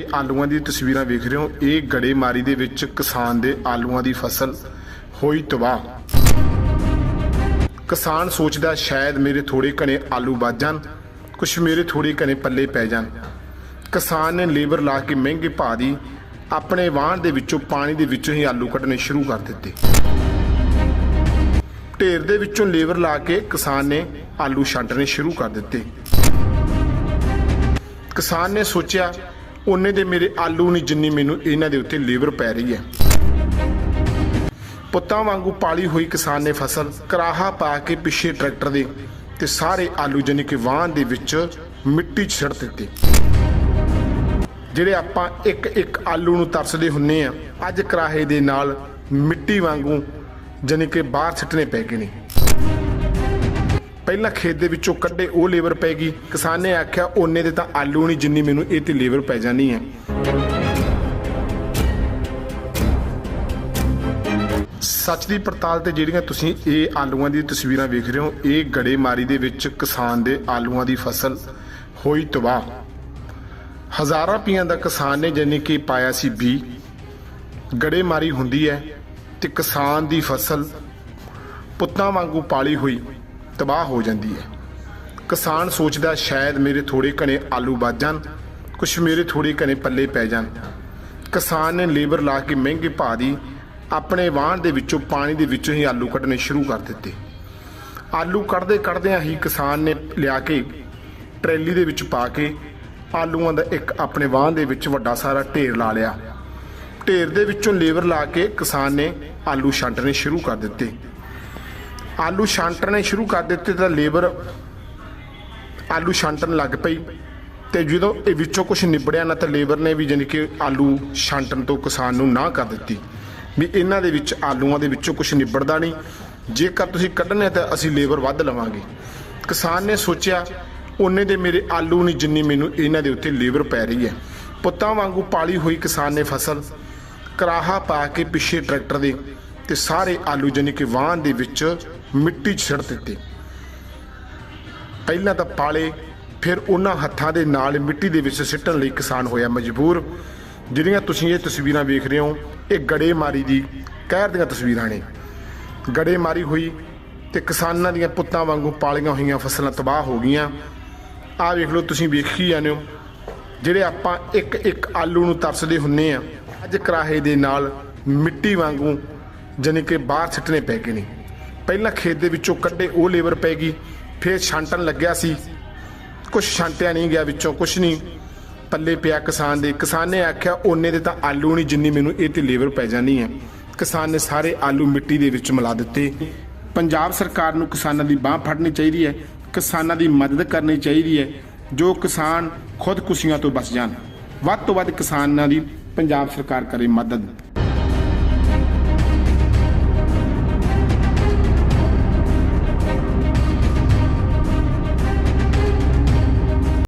ਇਹ ਆਲੂਆਂ ਦੀ ਤਸਵੀਰਾਂ ਵੇਖ ਰਹੇ ਹੋ, ਇਹ ਗੜੇਮਾਰੀ ਦੇ ਵਿੱਚ ਕਿਸਾਨ ਦੇ ਆਲੂਆਂ ਦੀ ਫਸਲ ਹੋਈ ਤਬਾਹ। ਕਿਸਾਨ ਸੋਚਦਾ ਸ਼ਾਇਦ ਮੇਰੇ ਥੋੜੇ ਘਣੇ ਆਲੂ ਬਚ ਜਾਣ, ਕੁਛ ਮੇਰੇ ਥੋੜੇ ਘਣੇ ਪੱਲੇ ਪੈ ਜਾਣ। ਕਿਸਾਨ ਨੇ ਲੇਬਰ ਲਾ ਕੇ ਮਹਿੰਗੇ ਭਾਅ ਦੀ ਆਪਣੇ ਵਾਹਣ ਦੇ ਵਿੱਚੋਂ ਪਾਣੀ ਦੇ ਵਿੱਚੋਂ ਹੀ ਆਲੂ ਕੱਢਣੇ ਸ਼ੁਰੂ ਕਰ ਦਿੱਤੇ। ਢੇਰ ਦੇ ਵਿੱਚੋਂ ਲੇਬਰ ਲਾ ਕੇ ਕਿਸਾਨ ਨੇ ਆਲੂ ਛਾਂਟਣੇ ਸ਼ੁਰੂ ਕਰ ਦਿੱਤੇ। ਕਿਸਾਨ ਨੇ ਸੋਚਿਆ ਉਹਨੇ ਦੇ ਮੇਰੇ ਆਲੂ ਨਹੀਂ ਜਿੰਨੀ ਮੈਨੂੰ ਇਹਨਾਂ ਦੇ ਉੱਤੇ ਲੇਬਰ ਪੈ ਰਹੀ ਹੈ। ਪੁੱਤਾਂ ਵਾਂਗੂ ਪਾਲੀ ਹੋਈ ਕਿਸਾਨ ਨੇ ਫਸਲ ਕਰਾਹਾ ਪਾ ਕੇ ਪਿੱਛੇ ਟਰੈਕਟਰ ਦੇ ਤੇ ਸਾਰੇ ਆਲੂ ਜਾਨੀ ਕਿ ਵਾਹਨ ਦੇ ਵਿੱਚ ਮਿੱਟੀ 'ਚ ਛੱਡ ਦਿੱਤੇ। ਜਿਹੜੇ ਆਪਾਂ ਇੱਕ ਇੱਕ ਆਲੂ ਨੂੰ ਤਰਸਦੇ ਹੁੰਨੇ ਆ, ਅੱਜ ਕਰਾਹੇ ਦੇ ਨਾਲ ਮਿੱਟੀ ਵਾਂਗੂ ਜਾਨੀ ਕਿ ਬਾਹਰ ਸਿੱਟਣੇ ਪੈ ਗਏ ਨੇ। ਪਹਿਲਾਂ ਖੇਤ ਦੇ ਵਿੱਚੋਂ ਕੱਢੇ ਉਹ ਲੇਬਰ ਪੈ ਗਈ। ਕਿਸਾਨ ਨੇ ਆਖਿਆ, ਉਹਨੇ ਦੇ ਤਾਂ ਆਲੂ ਨਹੀਂ ਜਿੰਨੀ ਮੈਨੂੰ ਇਹ ਤੇ ਲੇਬਰ ਪੈ ਜਾਣੀ ਹੈ। ਸੱਚ ਦੀ ਪੜਤਾਲ ਤੇ ਜਿਹੜੀਆਂ ਤੁਸੀਂ ਇਹ ਆਲੂਆਂ ਦੀ ਤਸਵੀਰਾਂ ਵੇਖ ਰਹੇ ਹੋ, ਇਹ ਗੜੇਮਾਰੀ ਦੇ ਵਿੱਚ ਕਿਸਾਨ ਦੇ ਆਲੂਆਂ ਦੀ ਫਸਲ ਹੋਈ ਤਬਾਹ। ਹਜ਼ਾਰਾਂ ਪੀਆਂ ਦਾ ਕਿਸਾਨ ਨੇ ਜਾਨੀ ਕਿ ਪਾਇਆ ਸੀ ਬੀ। ਗੜੇਮਾਰੀ ਹੁੰਦੀ ਹੈ ਤੇ ਕਿਸਾਨ ਦੀ ਫਸਲ ਪੁੱਤਾਂ ਵਾਂਗੂ ਪਾਲੀ ਹੋਈ। ਤਬਾਹ ਹੋ ਜਾਂਦੀ ਹੈ। ਕਿਸਾਨ ਸੋਚਦਾ ਸ਼ਾਇਦ ਮੇਰੇ ਥੋੜੇ ਘਣੇ ਆਲੂ ਬਚ ਜਾਣ, ਕੁਛ ਮੇਰੇ ਥੋੜੇ ਘਣੇ ਪੱਲੇ ਪੈ ਜਾਣ। ਕਿਸਾਨ ਨੇ ਲੇਬਰ ਲਾ ਕੇ ਮਹਿੰਗੇ ਭਾਅ ਦੀ, ਆਪਣੇ ਵਾਹਣ ਦੇ ਵਿੱਚੋਂ ਪਾਣੀ ਦੇ ਵਿੱਚੋਂ ਹੀ ਆਲੂ ਕੱਢਣੇ ਸ਼ੁਰੂ ਕਰ ਦਿੱਤੇ। ਆਲੂ ਕੱਢਦੇ ਕੱਢਦਿਆਂ ਹੀ ਕਿਸਾਨ ਨੇ ਲਿਆ ਕੇ ਟਰੈਲੀ ਦੇ ਵਿੱਚ ਪਾ ਕੇ ਆਲੂਆਂ ਦਾ ਇੱਕ ਆਪਣੇ ਵਾਹਣ ਦੇ ਵਿੱਚ ਵੱਡਾ ਸਾਰਾ ਢੇਰ ਲਾ ਲਿਆ। ਢੇਰ ਦੇ ਵਿੱਚੋਂ ਲੇਬਰ ਲਾ ਕੇ ਕਿਸਾਨ ਨੇ ਆਲੂ ਛੱਡਣੇ ਸ਼ੁਰੂ ਕਰ ਦਿੱਤੇ। ਆਲੂ ਛਾਂਟਣੇ ਸ਼ੁਰੂ ਕਰ ਦਿੱਤੇ ਤਾਂ ਲੇਬਰ ਆਲੂ ਛਾਂਟਣ ਲੱਗ ਪਈ ਤੇ ਜਦੋਂ ਇਹ ਵਿੱਚੋਂ ਕੁਝ ਨਿਬੜਿਆ ਨਾ ਤਾਂ ਲੇਬਰ ਨੇ ਵੀ ਜਾਣੀ ਕਿ ਆਲੂ ਛਾਂਟਣ ਤੋਂ ਕਿਸਾਨ ਨੂੰ ਨਾ ਕਰ ਦਿੱਤੀ। ਵੀ ਇਹਨਾਂ ਦੇ ਵਿੱਚ ਆਲੂਆਂ ਦੇ ਵਿੱਚੋਂ ਕੁਝ ਨਿਬੜਦਾ ਨਹੀਂ। ਜੇਕਰ ਤੁਸੀਂ ਕੱਢਣੇ ਤਾਂ ਅਸੀਂ ਲੇਬਰ ਵੱਧ ਲਵਾਂਗੇ। ਕਿਸਾਨ ਨੇ ਸੋਚਿਆ, ਉਹਨੇ ਦੇ ਮੇਰੇ ਆਲੂ ਨਹੀਂ ਜਿੰਨੀ ਮੈਨੂੰ ਇਹਨਾਂ ਦੇ ਉੱਤੇ ਲੇਬਰ ਪੈ ਰਹੀ ਹੈ। ਪੁੱਤਾਂ ਵਾਂਗੂ ਪਾਲੀ ਹੋਈ ਕਿਸਾਨ ਨੇ ਫਸਲ, ਕਰਾਹਾ ਪਾ ਕੇ ਪਿੱਛੇ ਟਰੈਕਟਰ ਦੇ ਤੇ ਸਾਰੇ ਆਲੂ ਜਾਨੀ ਕਿ ਵਾਹਨ ਦੇ ਵਿੱਚ ਮਿੱਟੀ 'ਚ ਛੱਡ ਦਿੱਤੇ। ਪਹਿਲਾਂ ਤਾਂ ਪਾਲੇ, ਫਿਰ ਉਹਨਾਂ ਹੱਥਾਂ ਦੇ ਨਾਲ ਮਿੱਟੀ ਦੇ ਵਿੱਚ ਸਿੱਟਣ ਲਈ ਕਿਸਾਨ ਹੋਇਆ ਮਜਬੂਰ। ਜਿਹੜੀਆਂ ਤੁਸੀਂ ਇਹ ਤਸਵੀਰਾਂ ਵੇਖ ਰਹੇ ਹੋ, ਇਹ ਗੜੇਮਾਰੀ ਦੀ ਕਹਿਰ ਦੀਆਂ ਤਸਵੀਰਾਂ ਨੇ। ਗੜੇਮਾਰੀ ਹੋਈ ਤੇ ਕਿਸਾਨਾਂ ਦੀਆਂ ਪੁੱਤਾਂ ਵਾਂਗੂ ਪਾਲੀਆਂ ਹੋਈਆਂ ਫਸਲਾਂ ਤਬਾਹ ਹੋ ਗਈਆਂ। ਆਹ ਵੇਖ ਲਓ, ਤੁਸੀਂ ਵੇਖੀ ਜਾਂਦੇ ਹੋ ਜਿਹੜੇ ਆਪਾਂ ਇੱਕ ਇੱਕ ਆਲੂ ਨੂੰ ਤਰਸਦੇ ਹੁੰਨੇ ਆ, ਅੱਜ ਕਰਾਹੇ ਦੇ ਨਾਲ ਮਿੱਟੀ ਵਾਂਗੂ ਜਾਣੀ ਕਿ ਬਾਹਰ ਸਿੱਟਣੇ ਪੈ ਗਏ ਨੇ। ਪਹਿਲਾਂ ਖੇਤ ਦੇ ਵਿੱਚੋਂ ਕੱਢੇ ਉਹ ਲੇਬਰ ਪੈ ਗਈ, ਫਿਰ ਛਾਂਟਣ ਲੱਗਿਆ ਸੀ। ਕੁਛ ਛਾਂਟਿਆ ਨਹੀਂ ਗਿਆ ਵਿੱਚੋਂ, ਕੁਛ ਨਹੀਂ। ਪੱਲੇ ਪਿਆ ਕਿਸਾਨ ਦੇ। ਕਿਸਾਨ ਨੇ ਆਖਿਆ, ਉਹਨੇ ਦੇ ਤਾਂ ਆਲੂ ਨਹੀਂ ਜਿੰਨੀ ਮੈਨੂੰ ਇਹ ਤੇ ਲੇਬਰ ਪੈ ਜਾਣੀ ਹੈ। ਕਿਸਾਨ ਨੇ ਸਾਰੇ ਆਲੂ ਮਿੱਟੀ ਦੇ ਵਿੱਚ ਮਿਲਾ ਦਿੱਤੇ। ਪੰਜਾਬ ਸਰਕਾਰ ਨੂੰ ਕਿਸਾਨਾਂ ਦੀ ਬਾਹ ਫੜਨੀ ਚਾਹੀਦੀ ਹੈ। ਕਿਸਾਨਾਂ ਦੀ ਮਦਦ ਕਰਨੀ ਚਾਹੀਦੀ ਹੈ। ਜੋ ਕਿਸਾਨ ਖੁਦਕੁਸ਼ੀਆਂ ਤੋਂ ਬਚ ਜਾਣ। ਵੱਧ ਤੋਂ ਵੱਧ ਕਿਸਾਨਾਂ ਦੀ ਪੰਜਾਬ ਸਰਕਾਰ ਕਰੇ ਮਦਦ।